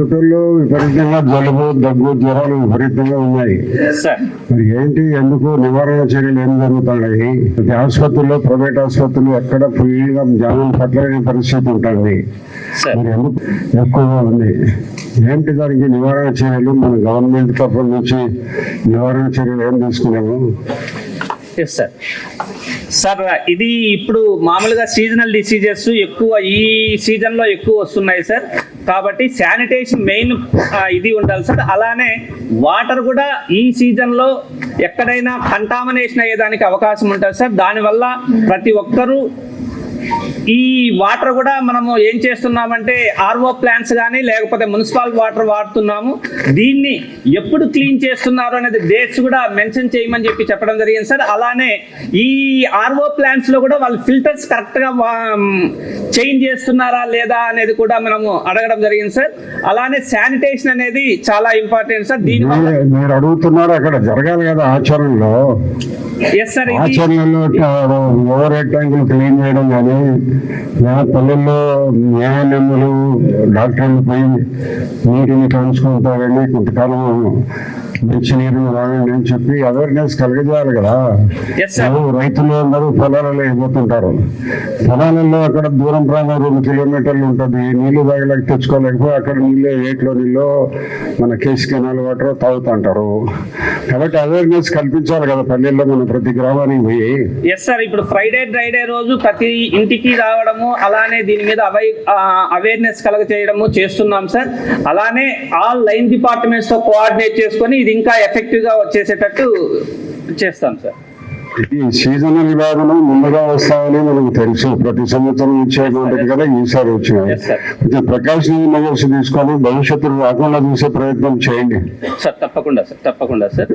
పొద్దుటల్లో విపరీతంగా జలుబు దగ్గు జ్వరాలు విపరీతంగా ఉన్నాయి. సార్ మరి ఏంటి? ఎందుకు నివారణ చర్యలు ఏం జరుగుతున్నాయి? ప్రతి ఆసుపత్రుల్లో ప్రైవేట్ ఆసుపత్రులు ఎక్కడ ఫ్రీగా జనం పట్టలేని పరిస్థితి ఉంటుంది. సార్ మరి ఎందుకు ఎక్కువగా ఉంది? ఏంటి దానికి నివారణ చర్యలు? మన గవర్నమెంట్ తరఫు నుంచి నివారణ చర్యలు ఏం తీసుకున్నాము? సార్ సార్ ఇది ఇప్పుడు మామూలుగా సీజనల్ డిసీజెస్ ఎక్కువ ఈ సీజన్లో ఎక్కువ వస్తున్నాయి సార్ కాబట్టి శానిటేషన్ మెయిన్ ఇది ఉండాలి సార్ అలానే వాటర్ కూడా ఈ సీజన్లో ఎక్కడైనా కంటామినేషన్ అయ్యేదానికి అవకాశం ఉంటుంది సార్. దానివల్ల ప్రతి ఒక్కరూ ఈ వాటర్ కూడా మనము ఏం చేస్తున్నామంటే ఆర్ఓ ప్లాంట్స్ కానీ లేకపోతే మున్సిపల్ వాటర్ వాడుతున్నాము. దీన్ని ఎప్పుడు క్లీన్ చేస్తున్నారు అనేది డేట్స్ కూడా మెన్షన్ చేయమని చెప్పి చెప్పడం జరిగింది సార్. అలానే ఈ ఆర్ఓ ప్లాంట్స్లో కూడా వాళ్ళు ఫిల్టర్స్ కరెక్ట్గా చేంజ్ చేస్తున్నారా లేదా అనేది కూడా మనము అడగడం జరిగింది సార్. అలానే శానిటేషన్ అనేది చాలా ఇంపార్టెంట్ సార్. దీని మీరు- అడుగుతున్నారు అక్కడ జరగాలి కదా ఆచరణలో. ఎస్ సార్ ఇది ఆచరణలో ఓవర్ హెడ్ ట్యాంకులు క్లీన్ చేయడం కానీ నా పల్లెల్లో న్యాయనమ్ములు డాక్టర్లు పోయి నీటిని కాంచుకుంటారని కొంతకాలం మంచి నీరు వాడండి అని చెప్పి అవేర్నెస్ కలిగజేయాలి కదా? రైతులు అందరూ పొలాలలో వెళ్ళిపోతుంటారు పొలాలలో అక్కడ దూరం ప్రాంతం రెండు కిలోమీటర్లు ఉంటుంది. నీళ్ళు తాగలేక తెచ్చుకోలేకపోతే అక్కడ నీళ్ళు ఏట్లో నీళ్ళు మన కేసు కెనాల్ వాటర్ తాగుతుంటారు. కాబట్టి అవేర్నెస్ కల్పించాలి కదా పల్లెల్లో మనం ప్రతి గ్రామానికి పోయి. ఎస్ సార్ ఇప్పుడు ఫ్రైడే డ్రైడే రోజు ప్రతి ఇంటికి రావడము అలానే దీని మీద అవై అవేర్నెస్ కలగ చేయడము చేస్తున్నాం సార్ అలానే ఆల్ లైన్ డిపార్ట్మెంట్స్తో కోఆర్డినేట్ చేసుకొని ఇది ఇంకా ఎఫెక్టివ్గా వచ్చేసేటట్టు చేస్తాం సార్ ఈ సీజనల్ వ్యాధులు ముందుగా వస్తాయని మనకు తెలుసు. ప్రతి సంవత్సరం ఇచ్చేటువంటిది కదా ఈసారి వచ్చినాయి. కొంచెం ప్రికాషనరీ మెజర్స్ తీసుకొని భవిష్యత్తులో రాకుండా చూసే ప్రయత్నం చేయండి. సార్ తప్పకుండా సార్ తప్పకుండా సార్